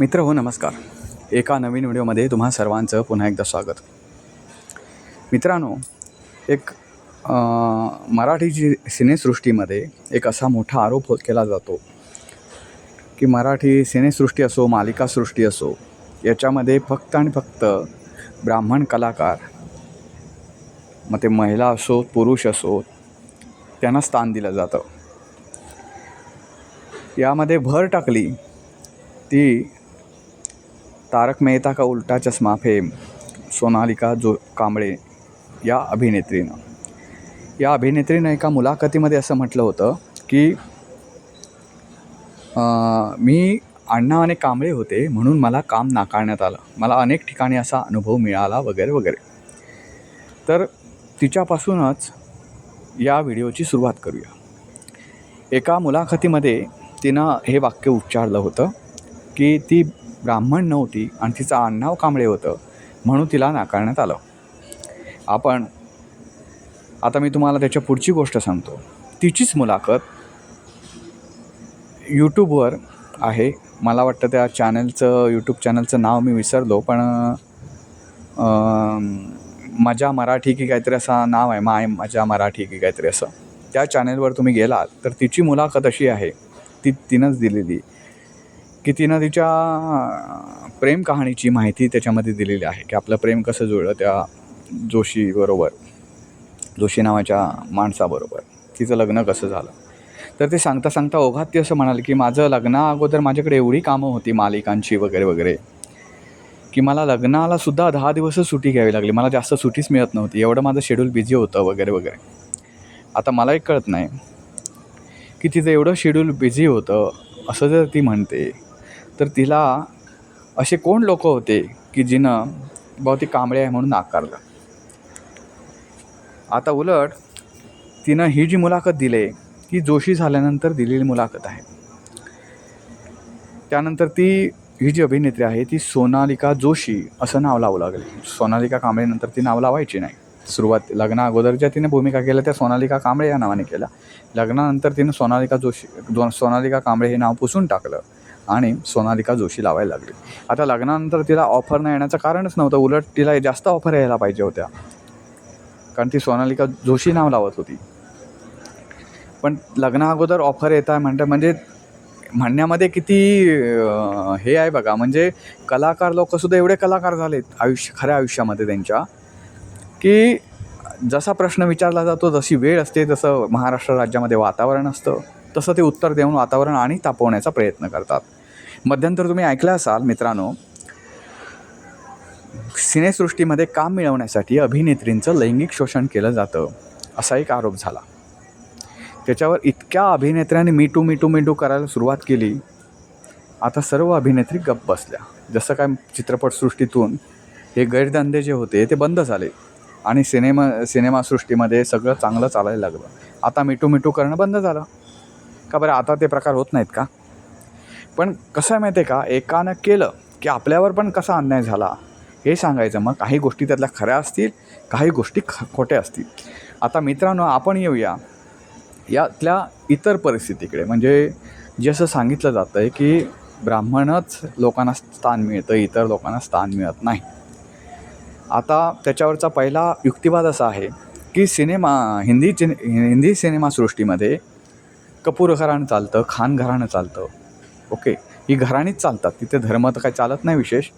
मित्र हो नमस्कार. एका नवीन व्हिडिओमध्ये तुम्हा सर्वांचं पुन्हा एकदा स्वागत. मित्रांनो एक मराठी जी सिनेसृष्टीमध्ये एक असा मोठा आरोप होत केला जातो की मराठी सिनेसृष्टी असो मालिकासृष्टी असो याच्यामध्ये फक्त आणि फक्त ब्राह्मण कलाकार मग ते महिला असो पुरुष असो त्यांना स्थान दिलं जातं. यामध्ये भर टाकली ती तारक मेहता का उलटा चष्मा फेम सोनालिका जो कांबळे या अभिनेत्रीनं. या अभिनेत्रीनं एका मुलाखतीमध्ये असं म्हटलं होतं की मी अण्णा आणि कांबळे होते म्हणून मला काम नाकारण्यात आलं. मला अनेक ठिकाणी असा अनुभव मिळाला वगैरे वगैरे. तर तिच्यापासूनच या व्हिडिओची सुरुवात करूया. एका मुलाखतीमध्ये तिनं हे वाक्य उच्चारलं होतं की ती ब्राह्मण नव्हती आणि तिचं आडनाव कांबळे होतं म्हणून तिला नाकारण्यात आलं. आपण आता मी तुम्हाला त्याच्या पुढची गोष्ट सांगतो. तिचीच मुलाखत यूट्यूबवर आहे. मला वाटतं त्या चॅनलचं यूट्यूब चॅनलचं नाव मी विसरलो पण मजा मराठी की काहीतरी असं नाव आहे माय मजा मराठी की काहीतरी असं. त्या चॅनलवर तुम्ही गेलात तर तिची मुलाखत अशी आहे. ती तिनंच दिलेली. की तिनं तिच्या प्रेम कहाणीची माहिती त्याच्यामध्ये दिलेली आहे की आपलं प्रेम कसं जुळलं त्या जोशीबरोबर जोशी नावाच्या माणसाबरोबर. तिचं लग्न कसं झालं? तर ते सांगता सांगता ओघात ती असं म्हणाले की माझं लग्ना अगोदर माझ्याकडे एवढी कामं होती मालिकांची वगैरे वगैरे की मला लग्नाला सुद्धा दहा दिवसच सुट्टी घ्यावी लागली. मला जास्त सुट्टीच मिळत नव्हती. एवढं माझं शेड्यूल बिझी होतं वगैरे वगैरे. आता मला एक कळत नाही की तिचं एवढं शेड्यूल बिझी होतं असं जर ती म्हणते तर तिला असे कोण लोक होते की जिनं बहु ती कांबळे आहे म्हणून नाकारलं? आता उलट तिनं ही जी मुलाखत दिली ती जोशी झाल्यानंतर दिलेली मुलाखत आहे. त्यानंतर ती ही जी अभिनेत्री आहे ती सोनालिका जोशी असं नाव लावू लागले. सोनालिका कांबळेनंतर ती नाव लावायची नाही. सुरुवात लग्ना अगोदर ज्या तिने भूमिका केल्या त्या सोनालिका कांबळे या नावाने केल्या. लग्नानंतर तिनं सोनालिका जोशी सोनालिका कांबळे हे नाव पुसून टाकलं. आणि सोनालिका जोशी लावायला लागली. आता लग्नानंतर तिला ऑफर नाही येण्याचं कारणच नव्हतं. उलट तिला जास्त ऑफर यायला पाहिजे होत्या. कारण ती सोनालिका जोशी नाव लावत होती. पण लग्ना अगोदर ऑफर येत आहे म्हणतं म्हणजे म्हणण्यामध्ये किती हे आहे बघा. म्हणजे कलाकार लोकसुद्धा एवढे कलाकार झालेत आयुष्य खऱ्या आयुष्यामध्ये त्यांच्या की जसा प्रश्न विचारला जातो जशी वेळ असते जसं महाराष्ट्र राज्यामध्ये वातावरण असतं तसं ते उत्तर देऊन वातावरण आणि तापवण्याचा प्रयत्न करतात. मध्यंतर तुम्ही ऐकलं असाल मित्रांनो सिनेसृष्टीमध्ये काम मिळवण्यासाठी अभिनेत्रींचं लैंगिक शोषण केलं जातं असा एक आरोप झाला. त्याच्यावर इतक्या अभिनेत्र्यांनी मीटू मीटू मीटू करायला सुरुवात केली. आता सर्व अभिनेत्री गप्प बसल्या. जसं काय चित्रपटसृष्टीतून हे गैरधंदे जे होते ते बंद झाले. आणि सिनेमा सिनेमासृष्टीमध्ये सगळं चांगलं चालायला लागलं. आता मिटू मिटू करणं बंद झालं. का बरं? आता ते प्रकार होत नाहीत का? पण कसं आहे माहिती आहे का? एकानं केलं की आपल्यावर पण कसा अन्याय झाला? हे सांगायचं. मग काही गोष्टी त्यातल्या खऱ्या असतील काही गोष्टी ख खोट्या असतील. आता मित्रांनो आपण येऊया यातल्या इतर परिस्थितीकडे. म्हणजे जे असं सांगितलं जातं आहे की ब्राह्मणच लोकांना स्थान मिळतं इतर लोकांना स्थान मिळत नाही. आता त्याच्यावरचा पहिला युक्तिवाद असा आहे की सिनेमा हिंदी चिन हिंदी सिनेमासृष्टीमध्ये कपूर घराणं चालतं खान घराणं चालतं. ओके ही घराणीच चालतात. तिथे धर्म तर काही चालत नाही विशेष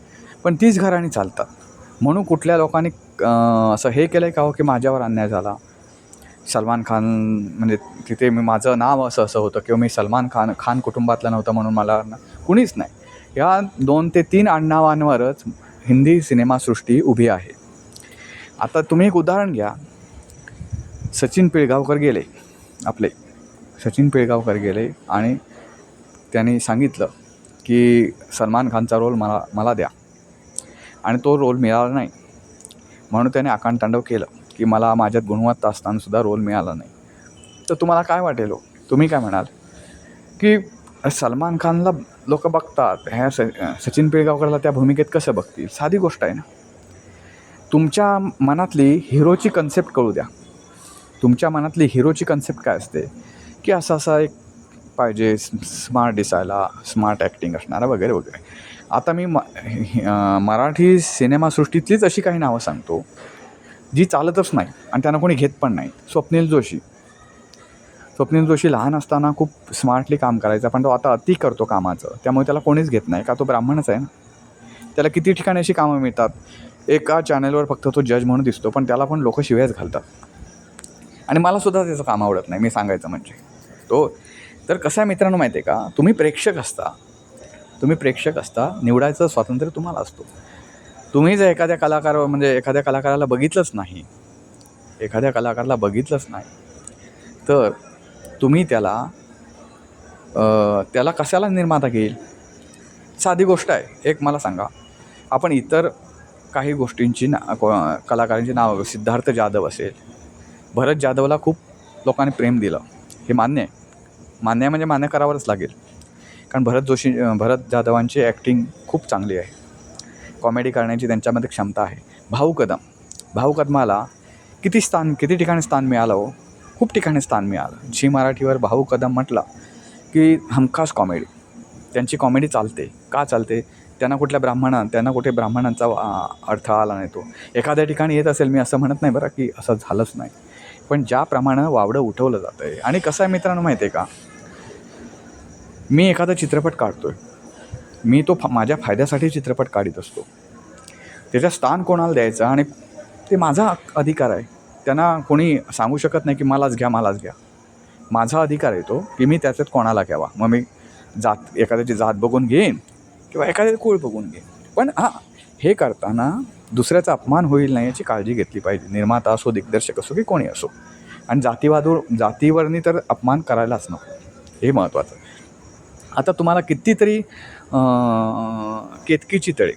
पण तीच घराणी चालतात. म्हणून कुठल्या लोकांनी असं हे केलं आहे का हो की माझ्यावर अन्याय झाला? सलमान खान म्हणजे तिथे मी माझं नाव असं असं होतं किंवा मी सलमान खान खान कुटुंबातला नव्हतं म्हणून मला कुणीच नाही. या दोन ते तीन आडनावांवरच हिंदी सिनेमासृष्टी उभी आहे. आता तुम्ही एक उदाहरण घ्या. सचिन पिळगावकर गेले आपले. सचिन पिळगावकर गेले आणि त्यांनी सांगितलं की सलमान खानचा रोल मला मला द्या. आणि तो रोल मिळाला नाही. म्हणून त्याने आकांतांडव केलं की मला माझ्यात गुणवत्ता असतानासुद्धा रोल मिळाला नाही. तर तुम्हाला काय वाटेल हो? तुम्ही काय म्हणाल? की सलमान खानला लोक बघतात. ह्या स सचिन पिळगावकरला त्या भूमिकेत कसं बघतील? साधी गोष्ट आहे ना. तुमच्या मनातली हिरोची कन्सेप्ट कळू द्या. तुमच्या मनातली हिरोची कन्सेप्ट काय असते? की असा असा एक पाहिजे स्मार्ट दिसायला स्मार्ट ॲक्टिंग असणारा वगैरे वगैरे. आता मी म मराठी सिनेमासृष्टीतलीच अशी काही नावं सांगतो जी चालतच नाही आणि त्यांना कोणी घेत पण नाही. स्वप्नील जोशी. स्वप्नील जोशी लहान असताना खूप स्मार्टली काम करायचा पण तो आता अति करतो कामाचं. त्यामुळे त्याला कोणीच घेत नाही का तो ब्राह्मणच आहे ना? त्याला किती ठिकाणी अशी कामं मिळतात? एका चॅनलवर फक्त तो जज म्हणून दिसतो पण त्याला पण लोक शिव्याच घालतात. आणि मला सुद्धा त्याचं काम आवडत नाही मी सांगायचं म्हणजे. तो तर कसं आहे मित्रांनो माहिती आहे का? तुम्ही प्रेक्षक असता. तुम्ही प्रेक्षक असता निवडायचं स्वातंत्र्य तुम्हाला असतो. तुम्ही जर एखाद्या कलाकार म्हणजे एखाद्या कलाकाराला बघितलंच नाही एखाद्या कलाकाराला बघितलंच नाही तर तुम्ही त्याला त्याला कशाला निर्माता घेईल साधी गोष्ट आहे एक मला सांगा. आपण इतर काही गोष्टींची ना कलाकारांची नावं सिद्धार्थ जाधव असेल भरत जाधवला खूप लोकांनी प्रेम दिलं. हे मान्य आहे. मान्य म्हणजे मान्य करावंच लागेल. कारण भरत जोशी भरत जाधवांची ॲक्टिंग खूप चांगली आहे. कॉमेडी करण्याची त्यांच्यामध्ये क्षमता आहे. भाऊ कदम. भाऊ कदमाला किती स्थान किती ठिकाणी स्थान मिळालं हो? खूप ठिकाणी स्थान मिळालं. झी मराठीवर भाऊ कदम म्हटलं की हमखास कॉमेडी त्यांची कॉमेडी चालते. का चालते? त्यांना कुठल्या ब्राह्मणा त्यांना कुठे ब्राह्मणांचा अर्थ आला नाही तो. एखाद्या ठिकाणी येत असेल मी असं म्हणत नाही बरं की असं झालंच नाही. पण ज्याप्रमाणे वावडं उठवलं जातं आहे आणि कसं आहे मित्रांनो माहिती आहे का? मी एखादा चित्रपट काढतो आहे मी तो फा माझ्या फायद्यासाठी चित्रपट काढत असतो. त्याच्या स्थान कोणाला द्यायचं आणि ते माझा अधिकार आहे. त्यांना कोणी सांगू शकत नाही की मलाच घ्या मलाच घ्या. माझा अधिकार आहे तो की मी त्याच्यात कोणाला घ्यावा. मग मी जात एखाद्याची जात बघून घेईन किंवा एखाद्याची कुळ बघून घेईन. पण हां हे करताना दुसऱ्याचा अपमान होईल नाही याची काळजी घेतली पाहिजे. निर्माता असो दिग्दर्शक असो की कोणी असो. आणि जातीवादूर जातीवरनी तर अपमान करायलाच नको. हे महत्त्वाचं. आता तुम्हाला कितीतरी केतकीची तळे.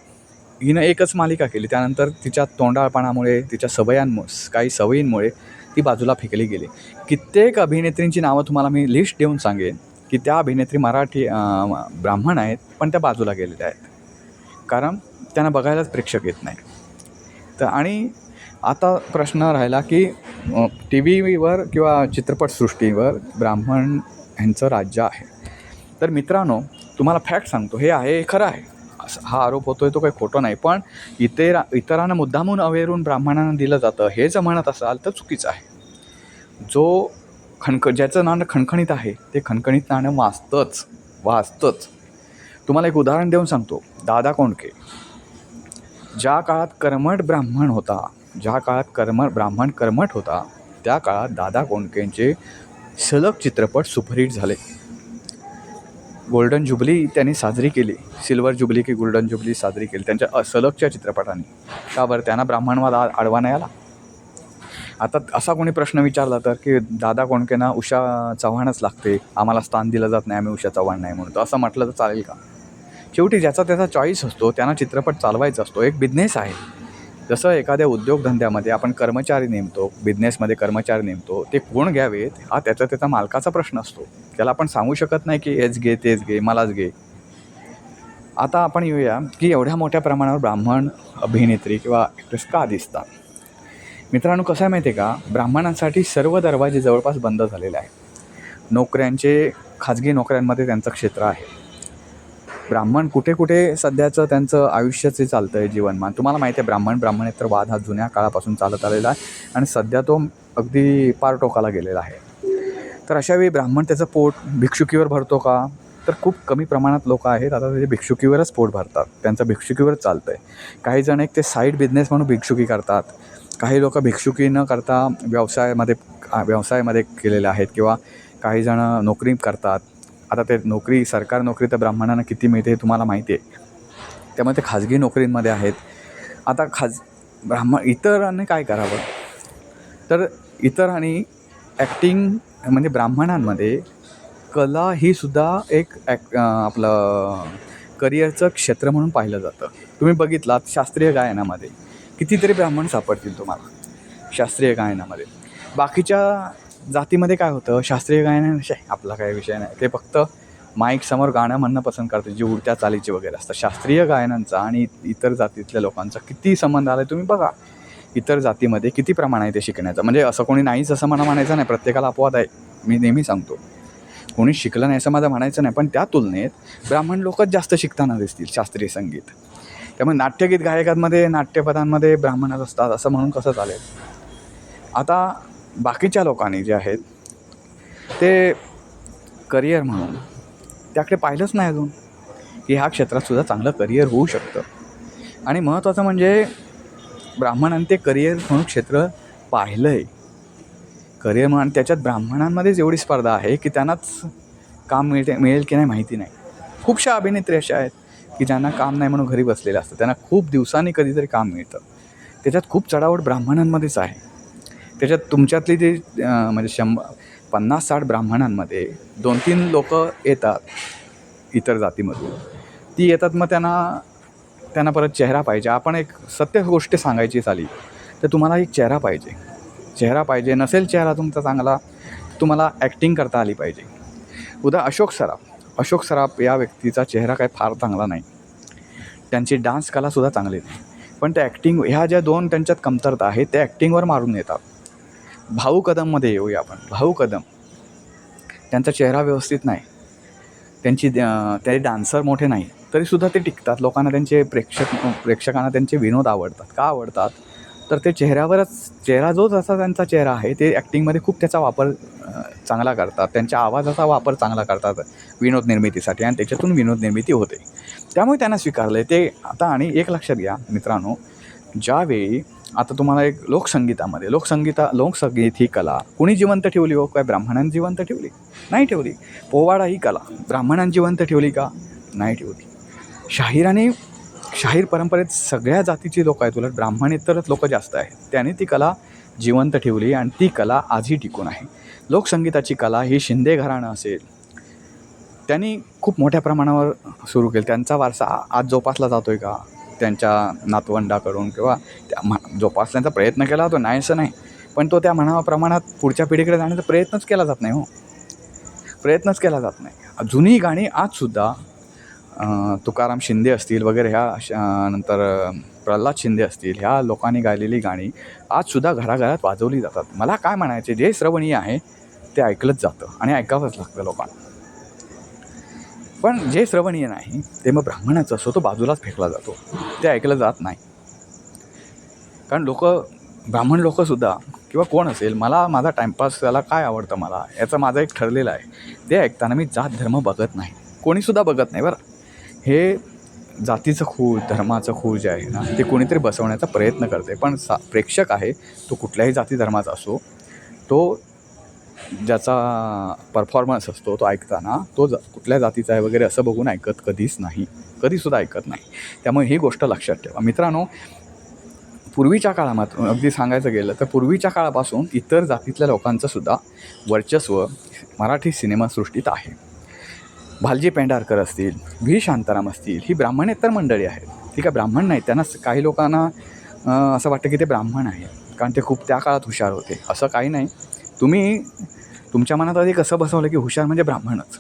हिनं एकच मालिका केली. त्यानंतर तिच्या तोंडाळपणामुळे तिच्या सवयांमुळे काही सवयींमुळे ती बाजूला फेकली गेली. कित्येक अभिनेत्रींची नावं तुम्हाला मी लिस्ट देऊन सांगेन की त्या अभिनेत्री मराठी ब्राह्मण आहेत पण त्या बाजूला गेलेल्या आहेत. कारण त्यांना बघायलाच प्रेक्षक येत नाही तर आणि आता प्रश्न राहिला की टी व्हीवर किंवा चित्रपटसृष्टीवर ब्राह्मण ह्यांचं राज्य आहे. तर मित्रांनो तुम्हाला फॅक्ट सांगतो हे आहे हे खरं आहे. असं हा आरोप होतोय तो काही खोटं नाही. पण इतर इतरांना मुद्दामून अवेरून ब्राह्मणांना दिलं जातं हे जर म्हणत असाल तर चुकीचं आहे. जो खणख ज्याचं नाणं खणखणीत आहे ते खणखणीत नाणं वाचतंच वाचतंच. तुम्हाला एक उदाहरण देऊन सांगतो. दादा कोंडके. ज्या काळात कर्मट ब्राह्मण होता ज्या काळात कर्म ब्राह्मण कर्मट होता त्या काळात दादा कोंडकेंचे सलग चित्रपट सुपरहिट झाले. गोल्डन जुबली त्यांनी साजरी केली. सिल्वर जुबली की गोल्डन जुबली साजरी केली. त्यांच्या असलगच्या चित्रपटाने. का बरं त्यांना ब्राह्मणवाद आडवा नाही आला. आता असा कोणी प्रश्न विचारला तर की दादा कोणकेना उषा चव्हाणच लागते. आम्हाला स्थान दिलं जात नाही. आम्ही उषा चव्हाण नाही म्हणतो. असं म्हटलं तर चालेल का? शेवटी ज्याचा त्याचा चॉईस असतो त्यांना चित्रपट चालवायचा असतो. एक बिझनेस आहे. जसं एखाद्या उद्योगधंद्यामध्ये आपण कर्मचारी नेमतो बिझनेसमध्ये कर्मचारी नेमतो ते कोण घ्यावेत? हा त्याचा त्याचा मालकाचा प्रश्न असतो. त्याला आपण सांगू शकत नाही की हेच घे तेच घे मलाच घे. आता आपण येऊया की एवढ्या मोठ्या प्रमाणावर ब्राह्मण अभिनेत्री किंवा ॲक्ट्रेस का दिसतात? मित्रांनो कसं आहे माहिती आहे का? ब्राह्मणांसाठी सर्व दरवाजे जवळपास बंद झालेले आहेत. नोकऱ्यांचे खाजगी नोकऱ्यांमध्ये त्यांचं क्षेत्र आहे. ब्राह्मण कुठे कुठे सध्याचं त्यांचं आयुष्याचे चालतं आहे जीवनमान तुम्हाला माहिती आहे ब्राह्मण ब्राह्मणेतर वाद हा जुन्या काळापासून चालत आलेला आहे आणि सध्या तो अगदी पार टोकाला गेलेला आहे. तर अशावेळी ब्राह्मण त्याचं पोट भिक्षुकीवर भरतो का? तर खूप कमी प्रमाणात लोक आहेत आता ते भिक्षुकीवरच पोट भरतात. त्यांचं भिक्षुकीवरच चालतं आहे काही जण एक ते साईड बिझनेस म्हणून भिक्षुकी करतात. काही लोक भिक्षुकी न करता व्यवसायामध्ये व्यवसायामध्ये केलेले आहेत किंवा काही जण नोकरी करतात. आता ते नोकरी सरकार नोकरी तर ब्राह्मणांना किती मिळते हे तुम्हाला माहिती आहे. त्यामुळे ते खाजगी नोकरींमध्ये आहेत. आता खाज ब्राह्मण इतरांनी काय करावं? तर इतरांनी ॲक्टिंग म्हणजे ब्राह्मणांमध्ये कला ही सुद्धा एक ॲक आपलं करिअरचं क्षेत्र म्हणून पाहिलं जातं. तुम्ही बघितलात शास्त्रीय गायनामध्ये कितीतरी ब्राह्मण सापडतील तुम्हाला. शास्त्रीय गायनामध्ये. बाकीच्या जातीमध्ये काय होतं शास्त्रीय गायनाविषयी आपला काही विषय नाही. ते फक्त माईकसमोर गाणं म्हणणं पसंत करते जी उडत्या चालीची वगैरे असतं शास्त्रीय गायनांचा आणि इतर जातीतल्या लोकांचा किती संबंध आला तुम्ही बघा. इतर जातीमध्ये किती प्रमाण आहे ते शिकण्याचं? म्हणजे असं कोणी नाहीच असं मला म्हणायचं नाही. प्रत्येकाला अपवाद आहे. मी नेहमी सांगतो. कोणी शिकलं नाही असं माझं म्हणायचं नाही पण त्या तुलनेत ब्राह्मण लोकच जास्त शिकताना दिसतील शास्त्रीय संगीत. त्यामुळे नाट्यगीत गायकांमध्ये नाट्यपदांमध्ये ब्राह्मणच असतात असं म्हणून कसं चालेल? आता बाकीच्या लोकांनी जे आहेत ते करिअर म्हणून त्याकडे पाहिलंच नाही अजून की ह्या क्षेत्रातसुद्धा चांगलं करिअर होऊ शकतं. आणि महत्त्वाचं म्हणजे ब्राह्मणांनी ते करिअर म्हणून क्षेत्र पाहिलं आहे करिअर म्हणून त्याच्यात ब्राह्मणांमध्येच एवढी स्पर्धा आहे की त्यांनाच काम मिळते मिळेल की नाही माहिती नाही. खूपशा अभिनेत्री अशा आहेत की ज्यांना काम नाही म्हणून घरी बसलेलं असतं त्यांना खूप दिवसांनी कधीतरी काम मिळतं. त्याच्यात खूप चढावट ब्राह्मणांमध्येच आहे. त्याच्यात तुमच्यातली जे म्हणजे शंभर पन्नास साठ ब्राह्मणांमध्ये दोन तीन लोक येतात इतर जातीमधून. ती येतात मग त्यांना त्यांना परत चेहरा पाहिजे. आपण एक सत्य गोष्ट सांगायची झाली तर तुम्हाला एक चेहरा पाहिजे. चेहरा पाहिजे. नसेल चेहरा तुमचा चांगला तुम्हाला ॲक्टिंग करता आली पाहिजे. उदा अशोक सराफ. अशोक सराफ या व्यक्तीचा चेहरा काही फार चांगला नाही. त्यांची डान्स कलासुद्धा चांगली नाही. पण त्या ॲक्टिंग ह्या ज्या दोन त्यांच्यात कमतरता आहे त्या ॲक्टिंगवर मारून येतात. भाऊ कदममध्ये येऊया आपण. भाऊ कदम. त्यांचा चेहरा व्यवस्थित नाही. त्यांची अं, ते डान्सर मोठे नाही तरीसुद्धा ते टिकतात. लोकांना त्यांचे प्रेक्षक प्रेक्षकांना त्यांचे विनोद आवडतात. का आवडतात? तर ते चेहऱ्यावरच चेहरा जो जसा त्यांचा चेहरा आहे ते ॲक्टिंगमध्ये खूप त्याचा वापर चांगला करतात. त्यांच्या आवाजाचा वापर चांगला करतात विनोद निर्मितीसाठी आणि त्याच्यातून विनोद निर्मिती होते. त्यामुळे त्यांना स्वीकारले ते आता आणि एक लक्षात घ्या मित्रांनो ज्यावेळी आता तुम्हाला एक लोकसंगीतामध्ये लोकसंगीता लोकसंगीत ही कला. कुणी जिवंत ठेवली हो? काय ब्राह्मणांनी जिवंत ठेवली? नाही ठेवली. पोवाडा ही कला. ब्राह्मणांनी जिवंत ठेवली का? नाही ठेवली. शाहिराने शाहीर परंपरेत सगळ्या जातीची लोक आहेत. उलट ब्राह्मणेतरच लोक जास्त आहेत. त्याने ती कला जिवंत ठेवली आणि ती कला आजही टिकून आहे. लोकसंगीताची कला ही शिंदे घराणं असेल. त्यांनी खूप मोठ्या प्रमाणावर सुरू केलं. त्यांचा वारसा आज जोपासला जातो आहे का? त्यांच्या नातवंडाकडून किंवा त्या म्हा- जोपासण्याचा प्रयत्न केला जातो नाही असं नाही. पण तो त्या म्हणावा प्रमाणात पुढच्या पिढीकडे जाण्याचा प्रयत्नच केला जात नाही हो. प्रयत्नच केला जात नाही. जुनी गाणी आजसुद्धा तुकाराम शिंदे असतील वगैरे ह्या नंतर प्रल्हाद शिंदे असतील ह्या लोकांनी गायलेली गाणी आजसुद्धा घराघरात वाजवली जातात. मला काय म्हणायचे जे श्रवणीय आहे ते ऐकलंच जातं आणि ऐकावंच लागतं लोकांना. पण जे श्रवणीय नाही ते मग ब्राह्मणाचं असो तो बाजूलाच फेकला जातो. ते ऐकलं जात नाही. कारण लोक ब्राह्मण लोकंसुद्धा किंवा कोण असेल मला माझा टाईमपास त्याला काय आवडतं मला याचं माझं एक ठरलेलं आहे. ते ऐकताना मी जात धर्म बघत नाही. कोणीसुद्धा बघत नाही बरं. हे जातीचं खूळ धर्माचं खूळ जे आहे ना ते कोणीतरी बसवण्याचा प्रयत्न करते. पण सा प्रेक्षक आहे तो कुठल्याही जाती धर्माचा असो तो ज्याचा परफॉर्मन्स असतो तो ऐकताना तो ज कुठल्या जातीचा आहे वगैरे असं बघून ऐकत कधीच नाही. कधीसुद्धा ऐकत नाही. त्यामुळे ही गोष्ट लक्षात ठेवा. मित्रांनो पूर्वीच्या काळामात अगदी सांगायचं गेलं तर पूर्वीच्या काळापासून इतर जातीतल्या लोकांचं सुद्धा वर्चस्व मराठी सिनेमासृष्टीत आहे. भालजी पेंढारकर असतील व्ही. शांताराम असतील ही ब्राह्मणेतर मंडळी आहेत. ठीक आहे ब्राह्मण नाहीत. त्यांना काही लोकांना असं वाटतं की ते ब्राह्मण आहे कारण ते खूप त्या काळात हुशार होते. असं काही नाही. तुम्ही तुमच्या मनात आधी कसं बसवलं की हुशार म्हणजे ब्राह्मणच?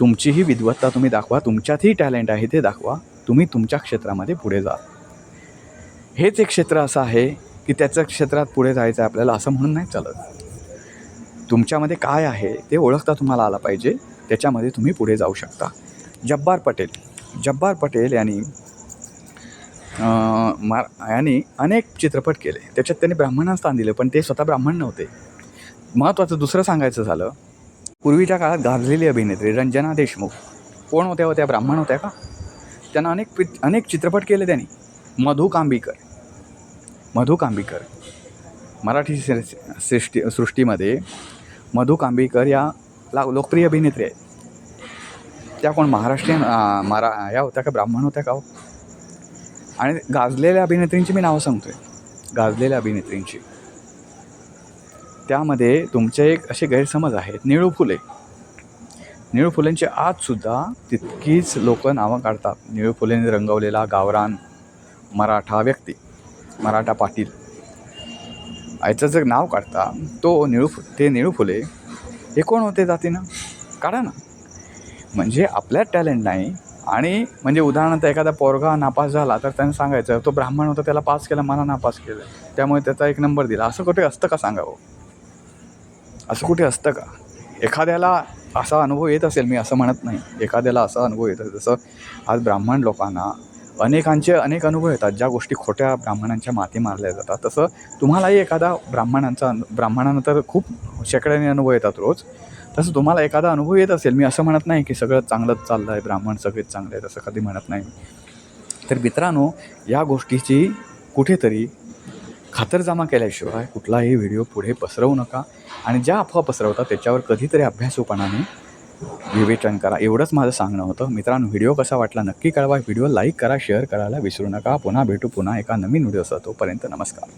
तुमचीही विद्वत्ता तुम्ही दाखवा तुमच्यातही टॅलेंट आहे ते दाखवा तुम्ही तुमच्या क्षेत्रामध्ये पुढे जा. हेच एक क्षेत्र असं आहे की त्याच्या क्षेत्रात पुढे जायचं आहे आपल्याला असं म्हणून नाही चालत. तुमच्यामध्ये काय आहे ते ओळखता तुम्हाला आलं पाहिजे त्याच्यामध्ये तुम्ही पुढे जाऊ शकता. जब्बार पटेल. जब्बार पटेल यांनी मार मा यांनी अनेक चित्रपट केले. त्याच्यात त्यांनी ब्राह्मणांना स्थान दिलं पण ते स्वतः ब्राह्मण नव्हते. महत्त्वाचं दुसरं सांगायचं झालं पूर्वीच्या काळात गाजलेली अभिनेत्री रंजना देशमुख. कोण होत्या होत्या? ब्राह्मण होत्या का? त्यांना अनेक पि अनेक चित्रपट केले त्यांनी. मधु कांबीकर. मधु कांबीकर. मराठी सृष्टी सृष्टीमध्ये मधु कांबीकर या ला लोकप्रिय अभिनेत्री आहेत. त्या कोण? महाराष्ट्रीयन मरा मारा या होत्या का? ब्राह्मण होत्या का हो? आणि गाजलेल्या अभिनेत्रींची मी नावं सांगतोय. गाजलेल्या अभिनेत्रींची. त्यामध्ये तुमचे एक असे गैरसमज आहेत. निळू फुले. निळू फुलेंची आजसुद्धा तितकीच लोक नावं काढतात. निळू फुलेंनी रंगवलेला गावरान मराठा व्यक्ती मराठा पाटील. याचं जर नाव काढता तो निळू फु ते निळू फुले हे कोण होते जातीनं? काढा ना. म्हणजे आपल्यात टॅलेंट नाही आणि म्हणजे उदाहरणार्थ एखादा पोरगा नापास झाला तर त्यांना सांगायचं तो ब्राह्मण होता त्याला पास केला मला नापास केलं. त्यामुळे त्याचा एक नंबर दिला. असं कुठे असतं का सांगावं? असं कुठे असतं का? एखाद्याला असा अनुभव येत असेल मी असं म्हणत नाही. एखाद्याला असा अनुभव येत असेल. जसं आज ब्राह्मण लोकांना अनेकांचे अनेक अनुभव येतात ज्या गोष्टी खोट्या ब्राह्मणांच्या माती मारल्या जातात. तसं तुम्हालाही एखादा ब्राह्मणांचा अनु ब्राह्मणांना तर खूप शेकड्याने अनुभव येतात रोज. तसं तुम्हाला एखादा अनुभव येत असेल मी असं म्हणत नाही की सगळं चांगलंच चाललं आहे ब्राह्मण सगळेच चांगले आहेत असं कधी म्हणत नाही. तर मित्रांनो या गोष्टीची कुठेतरी खातरजमा केल्याशिवाय कुठलाही व्हिडिओ पुढे पसरवू नका आणि ज्या अफवा पसरवतात त्याच्यावर कधीतरी अभ्यासूपणाने विवेचन करा. एवढंच माझं सांगणं होतं. मित्रांनो व्हिडिओ कसा वाटला नक्की कळवा. व्हिडिओ लाईक करा शेअर करायला विसरू नका. पुन्हा भेटू पुन्हा एका नवीन व्हिडिओसह तोपर्यंत नमस्कार.